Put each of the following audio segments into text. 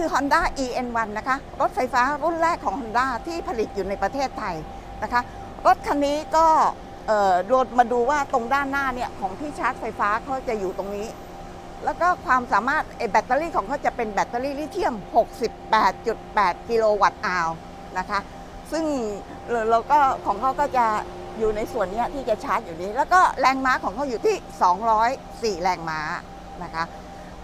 คือ Honda EN1 นะคะ รถไฟฟ้ารุ่นแรกของ Honda ที่ผลิตอยู่ในประเทศไทยนะคะ รถคันนี้ก็เอ่อโดนมาดูว่าตรงด้านหน้าเนี่ยของที่ชาร์จไฟฟ้าเขาจะอยู่ตรงนี้ แล้วก็ความสามารถแบตเตอรี่ของเขาจะเป็นแบตเตอรี่ลิเธียม 68.8 กิโลวัตต์อาวนะคะ ซึ่งเราเราก็ของเขาก็จะอยู่ในส่วนนี้ที่จะชาร์จอยู่นี้ แล้วก็แรงม้าของเขาอยู่ที่ 204 แรงม้านะคะ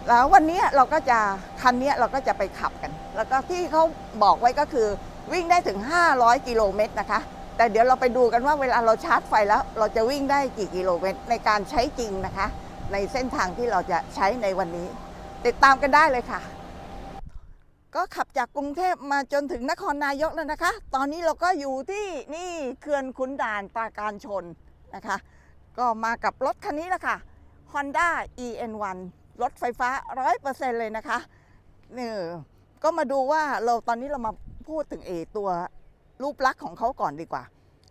แล้ววันนี้เราก็จะคันนี้เราก็จะไปขับกัน แล้วก็ที่เขาบอกไว้ก็คือวิ่งได้ถึง 500 กิโลเมตรนะคะ แต่เดี๋ยวเราไปดูกันว่าเวลาเราชาร์จไฟแล้ว เราจะวิ่งได้กี่กิโลเมตรในการใช้จริงนะคะ ในเส้นทางที่เราจะใช้ในวันนี้ ติดตามกันได้เลยค่ะ ก็ขับจากกรุงเทพมาจนถึงนครนายกแล้วนะคะ ตอนนี้เราก็อยู่ที่นี่เขื่อนขุนด่านปราการชนนะคะ ก็มากับรถคันนี้แหละค่ะ Honda EN1 รถไฟฟ้า100%เปอร์เซ็นเลยนะคะเนี่ยก็มาดูว่าเราตอนนี้เรามาพูดถึงเอตัวรูปลักษณ์ของเขาก่อนดีกว่า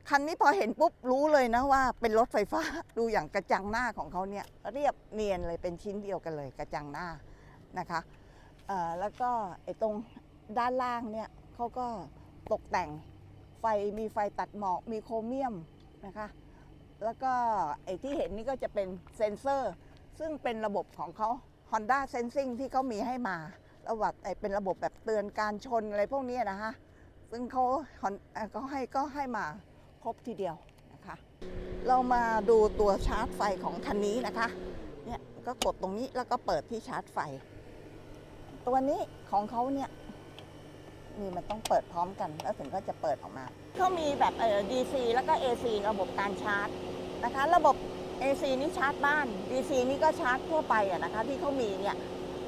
คันนี้พอเห็นปุ๊บรู้เลยนะว่าเป็นรถไฟฟ้าดูอย่างกระจังหน้าของเขาเนี่ยเรียบเนียนเลยเป็นชิ้นเดียวกันเลยกระจังหน้านะคะเอ่อแล้วก็ไอ้ตรงด้านล่างเนี่ยเขาก็ตกแต่งไฟมีไฟตัดหมอกมีโครเมียมนะคะ แล้วก็ไอ้ที่เห็นนี่ก็จะเป็นเซ็นเซอร์ ซึ่งเป็นระบบของเขา Honda Sensing ที่เขามีให้มาระบบเป็นระบบแบบเตือนการชนอะไรพวกนี้นะฮะซึ่งเขาเอ่อเขาให้ก็ให้มาครบทีเดียวนะคะ เรามาดูตัวชาร์จไฟของคันนี้นะคะ เนี่ยก็กดตรงนี้แล้วก็เปิดที่ชาร์จไฟ ตัวนี้ของเขาเนี่ยนี่มันต้องเปิดพร้อมกัน แล้วถึงก็จะเปิดออกมาเขามีแบบเอ่อ DC แล้วก็ AC ระบบการชาร์จนะคะ ระบบ AC นี่ชาร์จบ้าน DC นี่ก็ชาร์จทั่วไปอะนะคะ ที่เขามีเนี่ย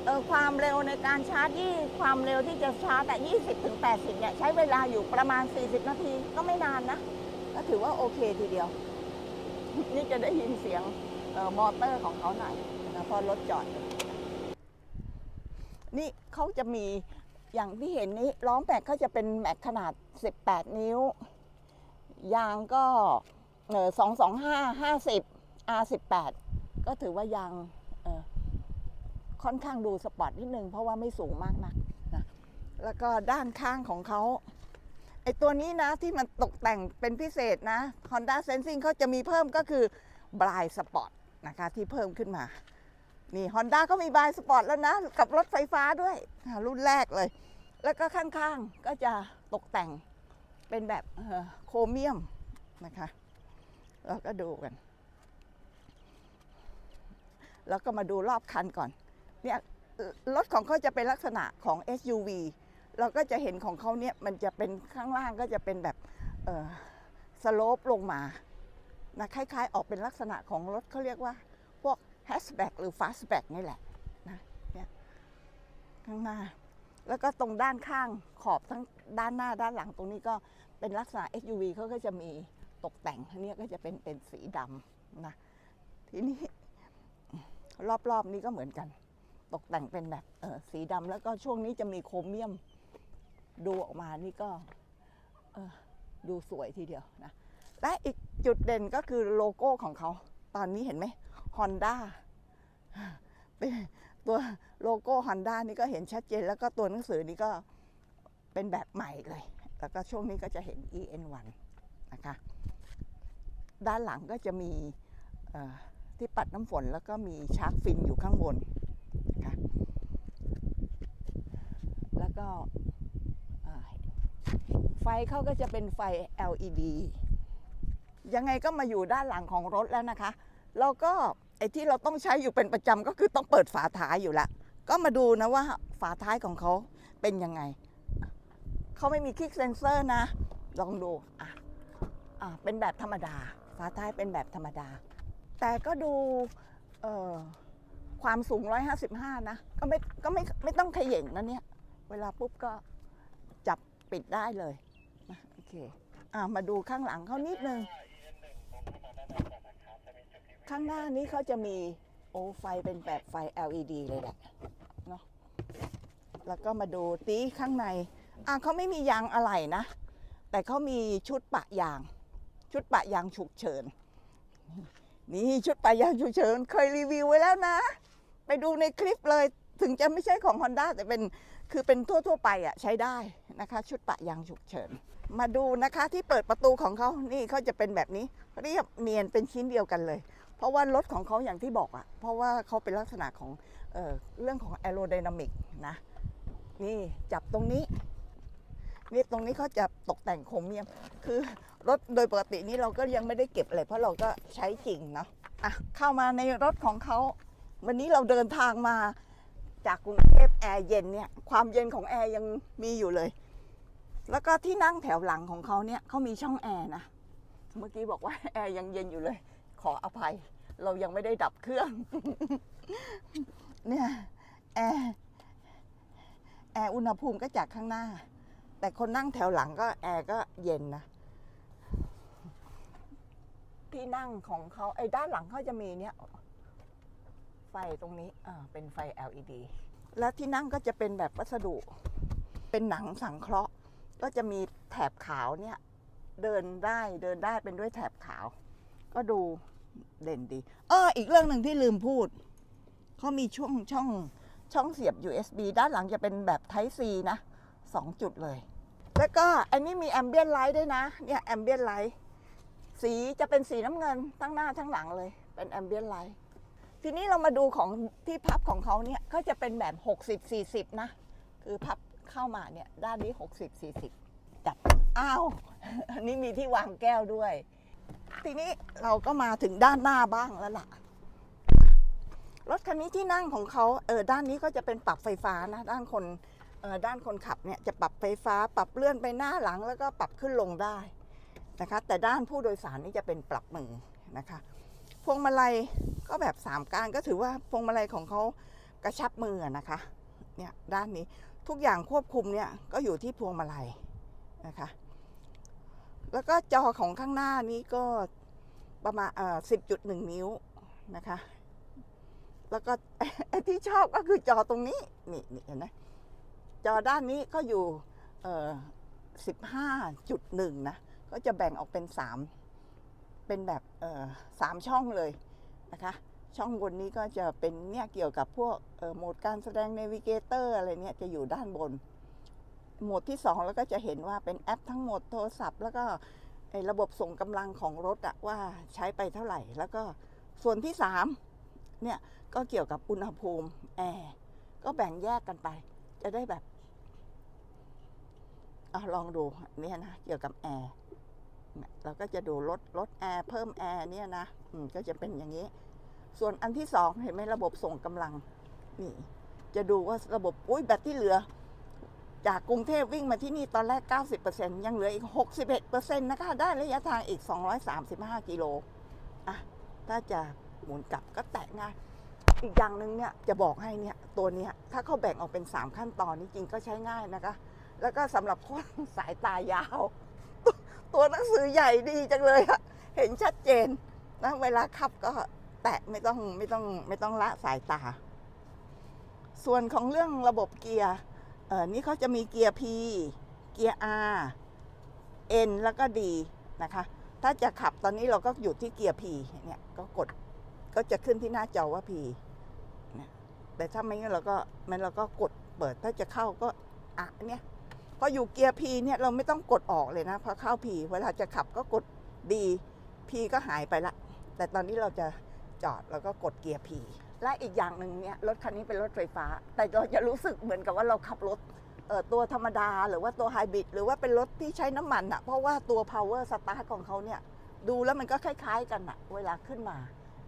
เออความเร็วในการชาร์จยี่ความเร็วที่จะชาร์จอะ20ถึง80เนี่ยใช้เวลาอยู่ประมาณ 40 นาทีก็ไม่นานนะ ก็ถือว่าโอเคทีเดียว นี่จะได้ยินเสียงออมอเตอร์ของเขาหน่อยนะพอรถจอด นี่เขาจะมีอย่างที่เห็นนี้ล้อแม็กเขาจะเป็นแม็กขนาด 18 นิ้ว ยางก็เออ225 50 R18 ก็ถือว่ายางค่อนข้างดูสปอร์ตนิดนึงเพราะว่าไม่สูงมากนักนะแล้วก็ด้านข้างของเขาไอตัวนี้นะที่มันตกแต่งเป็นพิเศษนะ Honda Sensing เขาจะมีเพิ่มก็คือ Blind Spot นะคะที่เพิ่มขึ้นมา นี่ Honda ก็มี Blind Spot แล้วนะ กับรถไฟฟ้าด้วย รุ่นแรกเลย แล้วก็ข้างๆก็จะตกแต่งเป็นแบบโครเมียมนะคะ เราก็ดูกัน แล้วก็มาดูรอบคันก่อน เนี่ยรถของเขาจะเป็นลักษณะของ SUV เราก็จะเห็นของเขาเนี่ยมันจะเป็นข้างล่างก็จะเป็นแบบสโลปลงมานะคล้ายๆ ออกเป็นลักษณะของรถเขาเรียกว่า พวก hatchback หรือ fastback นี่แหละนะเนี่ยข้างหน้า แล้วก็ตรงด้านข้างขอบทั้งด้านหน้าด้านหลังตรงนี้ก็เป็นลักษณะ SUV เขาก็จะมีตกแต่งอันนี้ก็จะเป็นเป็นสีดำนะทีนี้ รอบๆนี้ก็เหมือนกัน ตกแต่งเป็นแบบเออสีดำแล้วก็ช่วงนี้จะมีโครเมียม ดูออกมานี่ก็เออดูสวยทีเดียวนะ และอีกจุดเด่นก็คือโลโก้ของเขา ตอนนี้เห็นไหม Honda เป็นตัวโลโก้ Honda นี่ก็เห็นชัดเจน แล้วก็ตัวหนังสือนี่ก็เป็นแบบใหม่เลย แล้วก็ช่วงนี้ก็จะเห็น EN1 นะคะ ด้านหลังก็จะมีเออ ที่ปัดน้ำฝนแล้วก็มีชาร์กฟินอยู่ข้างบนนะคะแล้วก็ไฟเขาก็จะเป็นไฟ LED ยังไงก็มาอยู่ด้านหลังของรถแล้วนะคะแล้วก็ไอ้ที่เราต้องใช้อยู่เป็นประจำก็คือต้องเปิดฝาท้ายอยู่ละ ก็มาดูนะว่าฝาท้ายของเขาเป็นยังไง เขาไม่มีคลิกเซนเซอร์นะ ลองดู อะ อะ เป็นแบบธรรมดา ฝาท้ายเป็นแบบธรรมดา แต่ก็ดูความสูง 155 นะ ก็ไม่ก็ไม่ไม่ต้องเขย่งนะเนี่ย เวลาปุ๊บก็จับปิดได้เลยนะโอเคอะมาดูข้างหลังเขานิดนึง ข้างหน้านี้เขาจะมีโอไฟเป็นแบบไฟ LED เลยแหละเนาะแล้วก็มาดูตีข้างใน อะเขาไม่มียางอะไหล่นะ แต่เขามีชุดปะยาง ชุดปะยางฉุกเฉิน นี่ชุดปะยางฉุกเฉินเคยรีวิวไว้แล้วนะ ไปดูในคลิปเลยถึงจะไม่ใช่ของ Honda แต่เป็นคือเป็นทั่วๆไปอะใช้ได้นะคะ ชุดปะยางฉุกเฉิน มาดูนะคะที่เปิดประตูของเขานี่เขาจะเป็นแบบนี้ เรียบเนียนเป็นชิ้นเดียวกันเลย เพราะว่ารถของเขาอย่างที่บอกอะเพราะว่าเขาเป็นลักษณะของเออเรื่องของแอโรไดนามิกนะ นี่จับตรงนี้ นี่ตรงนี้เขาจะตกแต่งโครเมียม คือรถโดยปกตินี้เราก็ยังไม่ได้เก็บอะไรเพราะเราก็ใช้จริงเนาะอะเข้ามาในรถของเขา วันนี้เราเดินทางมาจากกรุงเทพแอร์เย็นเนี่ยความเย็นของแอร์ยังมีอยู่เลย แล้วก็ที่นั่งแถวหลังของเขาเนี่ยเขามีช่องแอร์นะเมื่อกี้บอกว่าแอร์ยังเย็นอยู่เลย ขออภัย เรายังไม่ได้ดับเครื่อง เนี่ยแอร์แอร์อุณหภูมิก็จากข้างหน้า แต่คนนั่งแถวหลังก็แอร์ก็เย็นนะ ที่นั่งของเขาไอ้ด้านหลังเขาจะมีเนี่ย ไฟตรงนี้อ่าเป็นไฟ LED และที่นั่งก็จะเป็นแบบวัสดุ เป็นหนังสังเคราะห์ ก็จะมีแถบขาวเนี่ย เดินได้เดินได้เป็นด้วยแถบขาว ก็ดูเด่นดีอ้ออีกเรื่องหนึ่งที่ลืมพูด เขามีช่วงช่องช่องเสียบ USB ด้านหลังจะเป็นแบบ Type C นะ สองจุดเลย แล้วก็อันนี้มีแอมเบียนไลท์ด้วยนะ เนี่ยแอมเบียนไลท์สีจะเป็นสีน้ำเงินทั้งหน้าทั้งหลังเลย เป็นแอมเบียนไลท์ทีนี้เรามาดูของที่พับของเขาเนี่ยก็จะเป็นแบบ 60 40 นะ คือพับเข้ามาเนี่ยด้านนี้ 60 40 จับ อ้าว อันนี้มีที่วางแก้วด้วย ทีนี้เราก็มาถึงด้านหน้าบ้างแล้วล่ะ รถคันนี้ที่นั่งของเขาเออด้านนี้ก็จะเป็นปรับไฟฟ้านะ ด้านคน ด้านคนขับเนี่ยจะปรับไฟฟ้าปรับเลื่อนไปหน้าหลัง แล้วก็ปรับขึ้นลงได้นะคะแต่ด้านผู้โดยสารนี่จะเป็นปรับมือนะคะพวงมาลัยก็แบบสามการก็ถือว่าพวงมาลัยของเขากระชับมือนะคะเนี่ยด้านนี้ทุกอย่างควบคุมเนี่ยก็อยู่ที่พวงมาลัยนะคะแล้วก็จอของข้างหน้านี้ก็ประมาณเอ่อ10.1นิ้วนะคะ แล้วก็ที่ชอบก็คือจอตรงนี้นี่นี่เห็นไหม จอด้านนี้ก็อยู่เอ่อ15.1นะ ก็จะแบ่งออกเป็น3เป็นแบบสามช่องเลยนะคะ ช่องบนนี้ก็จะเป็นเนี่ยเกี่ยวกับพวกโหมดการแสดง n นวิเกเตอร์อะไรเนี่ยจะอยู่ด้านบน โหมดที่ 2 แล้วก็จะเห็นว่าเป็นแอปทั้งหมดโทรศัพท์ แล้วก็ระบบส่งกำลังของรถอะว่าใช้ไปเท่าไหร่ แล้วก็ส่วนที่ 3 เนี่ยก็เกี่ยวกับอุณหภูมิแอร์ก็แบ่งแยกกันไป จะได้แบบ อลองดูเนี่ยนะเกี่ยวกับแอร์เราก็จะดูลดลดแอร์เพิ่มแอร์เนี่ยนะก็จะเป็นอย่างนี้ ส่วนอันที่สองเห็นไหมระบบส่งกำลังนี่จะดูว่าระบบอุ้ยแบตที่เหลือ จากกรุงเทพวิ่งมาที่นี่ตอนแรก 90%ยังเหลืออีก 61%นะคะได้ระยะทางอีก 235 กิโลอะถ้าจะหมุนกลับก็แตะง่ายอีกอย่างหนึ่งเนี่ยจะบอกให้เนี่ยตัวเนี้ยถ้าเขาแบ่งออกเป็น 3 ขั้นตอนนี่จริงก็ใช้ง่ายนะคะ แล้วก็สำหรับคนสายตายาวตัวตัวหนังสือใหญ่ดีจังเลยอะเห็นชัดเจนนะเวลาขับก็แตะไม่ต้องไม่ต้องไม่ต้องละสายตา ส่วนของเรื่องระบบเกียร์เออนี่เขาจะมีเกียร์ P เกียร์ R N แล้วก็ D นะคะ ถ้าจะขับตอนนี้เราก็อยู่ที่เกียร์ P เนี่ยก็กดก็จะขึ้นที่หน้าจอว่า P เนี่ยแต่ถ้าไม่งั้นเราก็มันเราก็กดเปิดถ้าจะเข้าก็อะเนี่ย พออยู่เกียร์ P เนี่ยเราไม่ต้องกดออกเลยนะพอเข้า P เวลาจะขับก็กด D P ก็หายไปละ แต่ตอนนี้เราจะจอดแล้วก็กดเกียร์ P และอีกอย่างหนึ่งเนี่ยรถคันนี้เป็นรถไฟฟ้า แต่เราจะรู้สึกเหมือนกับว่าเราขับรถเออตัวธรรมดาหรือว่าตัวไฮบริดหรือว่าเป็นรถที่ใช้น้ำมันอะเพราะว่าตัว power start ของเขาเนี่ยดูแล้วมันก็คล้ายๆกันอะเวลาขึ้นมา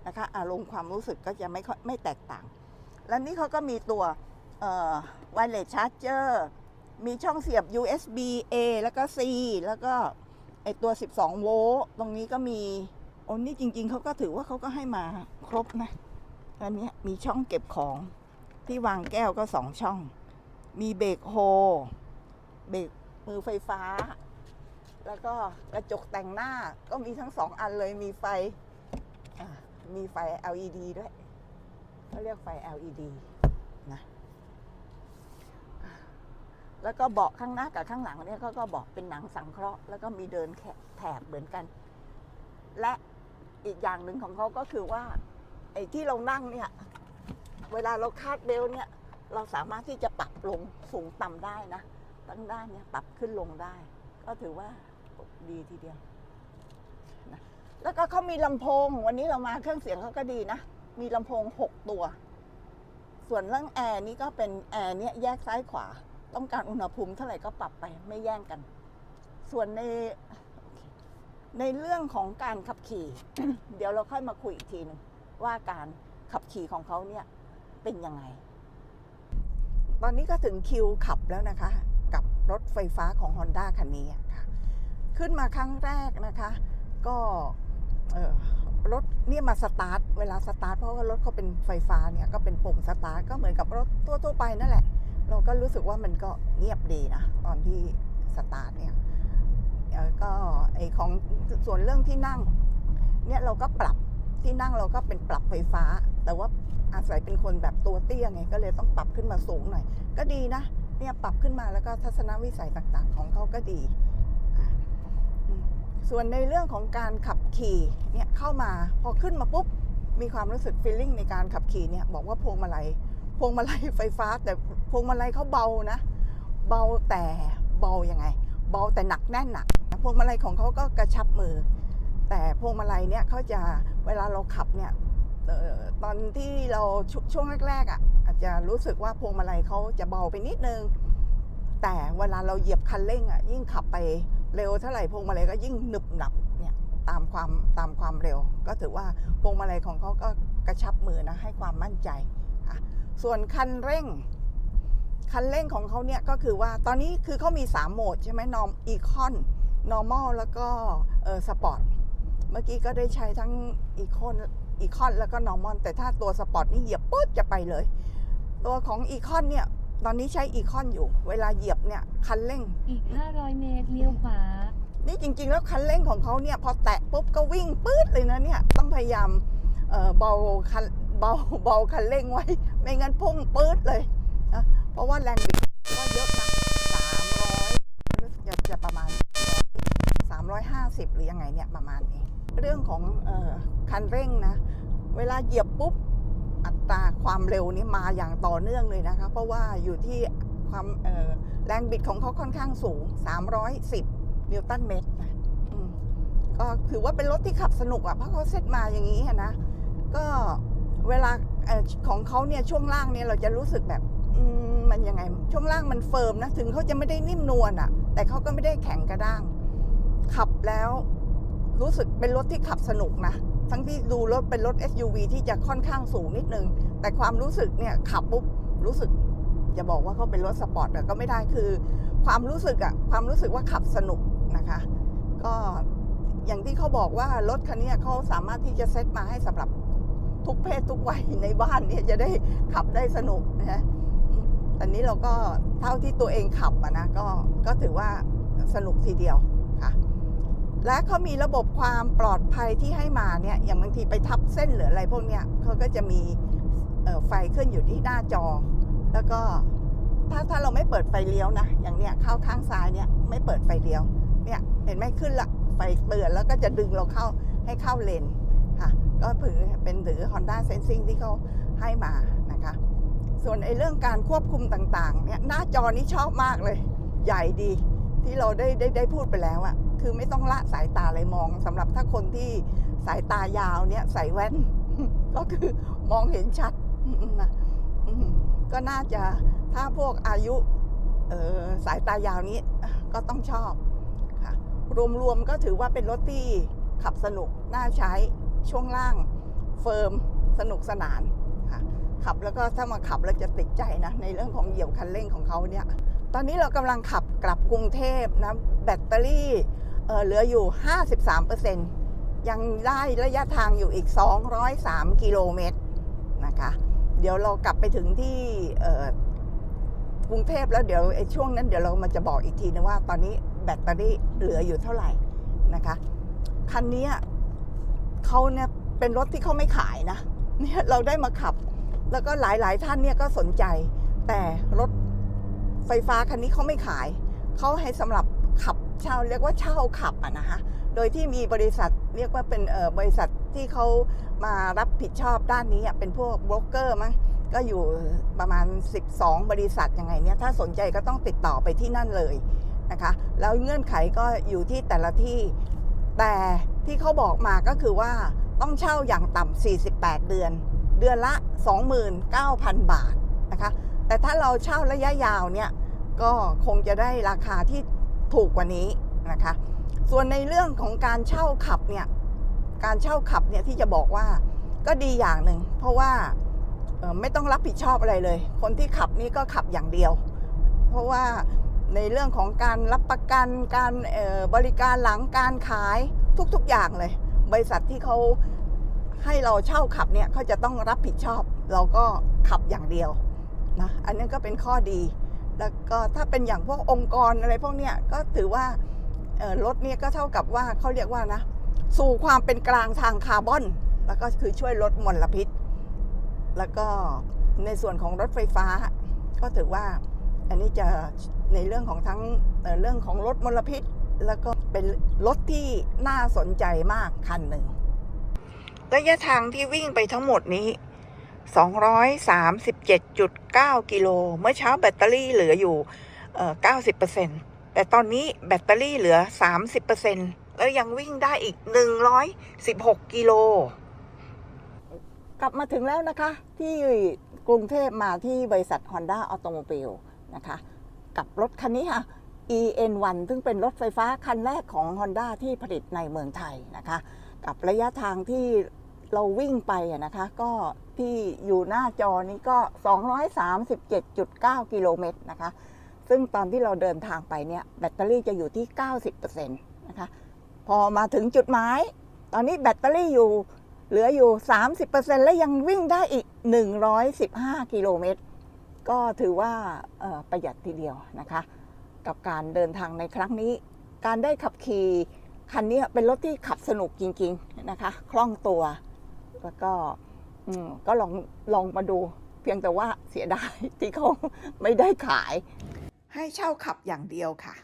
นะคะอารมณ์ความรู้สึกก็จะไม่ค่อยไม่แตกต่าง และนี่เขาก็มีตัวเอ่อ wireless charger มีช่องเสียบ USB A แล้วก็ C แล้วก็ไอตัว 12 โวลต์ตรงนี้ก็มีโอ้นี่จริง ๆ เขาก็ถือว่าเขาก็ให้มาครบนะ อันนี้มีช่องเก็บของที่วางแก้วก็สองช่อง มีเบรกโฮเบรกมือไฟฟ้า แล้วก็กระจกแต่งหน้าก็มีทั้งสองอันเลยมีไฟมีไฟ LED ด้วยเขาเรียกไฟ LED นะ แล้วก็เบาะข้างหน้ากับข้างหลังเนี่ยก็ก็บาะเป็นหนังสังเคราะห์ แล้วก็มีเดินแขะแถบเหมือนกัน และอีกอย่างหนึ่งของเขาก็คือว่า ไอ้ที่เรานั่งเนี่ย เวลาเราคาดเบลเนี่ย เราสามารถที่จะปรับลงสูงต่ำได้นะทั้งด้านเนี่ยปรับขึ้นลงได้ ก็ถือว่าดีทีเดียวนะแล้วก็เขามีลำโพงวันนี้เรามาเครื่องเสียงเขาก็ดีนะ มีลำโพง6ตัว ส่วนเรื่องแอร์นี่ก็เป็นแอร์เนี่ยแยกซ้ายขวา ต้องการอุณหภูมิเท่าไหร่ก็ปรับไปไม่แย่งกัน ส่วนในในเรื่องของการขับขี่ เดี๋ยวเราค่อยมาคุยอีกทีหนึงว่าการขับขี่ของเขาเนี่ยเป็นยังไง ตอนนี้ก็ถึงคิวขับแล้วนะคะ กับรถไฟฟ้าของ Honda คันนี้ค่ะ ขึ้นมาครั้งแรกนะคะ ก็รถเนี่ยมาสตาร์ทเวลาสตาร์ทเพราะว่ารถเขาเป็นไฟฟ้าเนี่ยก็เป็นปุ่มสตาร์ทก็เหมือนกับรถทั่วๆไปนั่นแหละ เราก็รู้สึกว่ามันก็เงียบดีนะตอนที่สตาร์ทเนี่ยก็ไอของส่วนเรื่องที่นั่ง เนี่ยเราก็ปรับที่นั่งเราก็เป็นปรับไฟฟ้า แต่ว่าอาศัยเป็นคนแบบตัวเตี้ยไงก็เลยต้องปรับขึ้นมาสูงหน่อย ก็ดีนะเนี่ยปรับขึ้นมาแล้วก็ทัศนวิสัยต่างๆ ของเขาก็ดี ส่วนในเรื่องของการขับขี่เนี่ยเข้ามาพอขึ้นมาปุ๊บมีความรู้สึกฟีลลิ่งในการขับขี่เนี่ยบอกว่าพวงมาลัย พวงมาลัยไฟฟ้า แต่พวงมาลัยเขาเบานะ เบาแต่เบายังไง เบาแต่หนักแน่นหนักพวงมาลัยของเขาก็กระชับมือ แต่พวงมาลัยเนี่ยเขาจะเวลาเราขับเนี่ยเออตอนที่เราชช่วงแรกๆอะอาจจะรู้สึกว่าพวงมาลัยเขาจะเบาไปนิดนึง แต่เวลาเราเหยียบคันเร่งอะยิ่งขับไปเร็วเท่าไหร่พวงมาลัยก็ยิ่งหนึบหนับเนี่ยตามความตามความเร็ว ก็ถือว่าพวงมาลัยของเขาก็กระชับมือนะให้ความมั่นใจ ส่วนคันเร่ง คันเร่งของเขาเนี่ยก็คือว่าตอนนี้คือเขามี 3 โหมดใช่ไหมนอมอีคอน normal แล้วก็เออสปอร์ตเมื่อกี้ก็ได้ใช้ทั้งอีคอนอีคอนแล้วก็ normal แต่ถ้าตัวสปอร์ตนี่เหยียบปุ๊บจะไปเลย ตัวของอีคอนเนี่ยตอนนี้ใช้อีคอนอยู่ เวลาเหยียบเนี่ยคันเร่ง อีก 500 เมตรเลี้ยวขวา นี่จริง ๆ แล้วคันเร่งของเขาเนี่ยพอแตะปุ๊บก็วิ่งปื๊ดเลยนะเนี่ยต้องพยายามเอ่อเบาคันเบาเบาคันเร่งไว้ ไม่งั้นพุ่งปื๊ดเลยนะเพราะว่าแรงบิดก็เยอะนะสามร้อยรู้สึกจะจะประมาณสามร้อยห้าสิบหรือยังไงเนี่ยประมาณนี้ เรื่องของออคันเร่งนะ เวลาเหยียบปุ๊บอัตราความเร็วนี่มาอย่างต่อเนื่องเลยนะคะ เพราะว่าอยู่ที่ความแรงบิดของเขาค่อนข้างสูง 310 นิวตันเมตรนะก็ถือว่าเป็นรถที่ขับสนุกอะเพราะเขาเซตมาอย่างนี้นะ ก็เวลา ของเขาเนี่ยช่วงล่างเนี่ยเราจะรู้สึกแบบมันยังไง ช่วงล่างมันเฟิร์มนะ ถึงเขาจะไม่ได้นิ่มนวลอะแต่เขาก็ไม่ได้แข็งกระด้าง ขับแล้วรู้สึกเป็นรถที่ขับสนุกนะ ทั้งที่ดูรถเป็นรถ SUV ที่จะค่อนข้างสูงนิดนึง แต่ความรู้สึกเนี่ยขับปุ๊บรู้สึกจะบอกว่าเขาเป็นรถสปอร์ตอะก็ไม่ได้คือ ความรู้สึกอะความรู้สึกว่าขับสนุกนะคะ ก็อย่างที่เขาบอกว่ารถคันนี้เขาสามารถที่จะเซตมาให้สำหรับ ทุกเพศทุกวัยในบ้านเนี่ยจะได้ขับได้สนุกนะฮะต่นี้เราก็เท่าที่ตัวเองขับอะนะก็ก็ถือว่าสนุกทีเดียวค่ะและเขามีระบบความปลอดภัยที่ให้มาเนี่ยอย่างบางทีไปทับเส้นหรืออะไรพวกเนี้ยเขาก็จะมีไฟขึ้นอยู่ที่หน้าจอ แล้วก็ถ้าถ้าเราไม่เปิดไฟเลี้ยวนะ อย่างเนี้ยเข้าข้างซ้ายเนี่ยไม่เปิดไฟเลี้ยวเนี่ยเห็นไหมขึ้นละไฟเตือนแล้วก็จะดึงเราเข้าให้เข้าเลน ก็ถือเป็นถือ Honda Sensing ที่เขาให้มานะคะ ส่วนไอ้เรื่องการควบคุมต่างๆเนี่ยหน้าจอนี้ชอบมากเลย ใหญ่ดีที่เราได้ได้ได้พูดไปแล้วอะคือไม่ต้องละสายตาเลยมองสำหรับถ้าคนที่สายตายาวเนี่ยใส่แว่น ก็คือมองเห็นชัดนะก็น่าจะถ้าพวกอายุสายตายาวนี้ก็ต้องชอบค่ะรวมๆก็ถือว่าเป็นรถที่ขับสนุกน่าใช้ ช่วงล่างเฟิร์มสนุกสนานค่ะขับแล้วก็ถ้ามาขับแล้วจะติดใจนะ ในเรื่องของเหยียบคันเร่งของเขาเนี่ย ตอนนี้เรากำลังขับกลับกรุงเทพนะ แบตเตอรี่เออเหลืออยู่ 53%ยังได้ระยะทางอยู่อีก 203 กิโลเมตรนะคะ เดี๋ยวเรากลับไปถึงที่กรุงเทพแล้วเดี๋ยวช่วงนั้นเดี๋ยวเรามาจะบอกอีกทีนึงว่า ตอนนี้แบตเตอรี่เหลืออยู่เท่าไหร่นะคะ คันนี้ เขาเนี่ยเป็นรถที่เขาไม่ขายนะเนี่ยเราได้มาขับ แล้วก็หลายๆท่านเนี่ยก็สนใจ แต่รถไฟฟ้าคันนี้เขาไม่ขาย เขาให้สำหรับขับเช่าเรียกว่าเช่าขับอะนะคะโดยที่มีบริษัทเรียกว่าเป็นเอ่อบริษัทที่เขามารับผิดชอบด้านนี้เป็นพวกโบรกเกอร์มั้งก็อยู่ประมาณ 12 บริษัทยังไงเนี่ยถ้าสนใจก็ต้องติดต่อไปที่นั่นเลยนะคะ แล้วเงื่อนไขก็อยู่ที่แต่ละที่แต่ ที่เขาบอกมาก็คือว่าต้องเช่าอย่างต่ำ48 เดือน เดือนละ 29,000 บาทนะคะ แต่ถ้าเราเช่าระยะยาวเนี่ยก็คงจะได้ราคาที่ถูกกว่านี้นะคะ ส่วนในเรื่องของการเช่าขับเนี่ย การเช่าขับเนี่ยที่จะบอกว่าก็ดีอย่างหนึ่ง เพราะว่าไม่ต้องรับผิดชอบอะไรเลย คนที่ขับนี่ก็ขับอย่างเดียว เพราะว่าในเรื่องของการรับประกันการบริการหลังการขาย ทุก ๆ อย่างเลย บริษัทที่เขาให้เราเช่าขับเนี่ยเขาจะต้องรับผิดชอบ เราก็ขับอย่างเดียวนะอันนี้ก็เป็นข้อดี แล้วก็ถ้าเป็นอย่างพวกองค์กรอะไรพวกเนี้ยก็ถือว่ารถเนี่ยก็เท่ากับว่าเขาเรียกว่านะ สู่ความเป็นกลางทางคาร์บอน แล้วก็คือช่วยลดมลพิษ แล้วก็ในส่วนของรถไฟฟ้า ก็ถือว่าอันนี้จะในเรื่องของทั้งเรื่องของลดมลพิษ แล้วก็เป็นรถที่น่าสนใจมากคันหนึ่ง ระยะทางที่วิ่งไปทั้งหมดนี้ 237.9 กิโล เมื่อเช้าแบตเตอรี่เหลืออยู่ 90%แต่ตอนนี้แบตเตอรี่เหลือ 30%แล้วยังวิ่งได้อีก 116 กิโล กลับมาถึงแล้วนะคะ ที่กรุงเทพมาที่บริษัท Honda Automobile นะคะ กับรถคันนี้ค่ะ EN1 ซึ่งเป็นรถไฟฟ้าคันแรกของ Honda ที่ผลิตในเมืองไทยนะคะ กับระยะทางที่เราวิ่งไปนะคะ ก็ที่อยู่หน้าจอนี้ก็ 237.9 กิโลเมตรนะคะ ซึ่งตอนที่เราเดินทางไปเนี่ยแบตเตอรี่จะอยู่ที่ 90%นะคะ พอมาถึงจุดหมาย ตอนนี้แบตเตอรี่อยู่เหลืออยู่ 30%และยังวิ่งได้อีก 115 กิโลเมตร ก็ถือว่าประหยัดทีเดียวนะคะ กับการเดินทางในครั้งนี้ การได้ขับขี่คันนี้เป็นรถที่ขับสนุกจริงๆนะคะ คล่องตัว แล้วก็ก็ลองลองมาดู เพียงแต่ว่าเสียดายที่เขาไม่ได้ขาย ให้เช่าขับอย่างเดียวค่ะ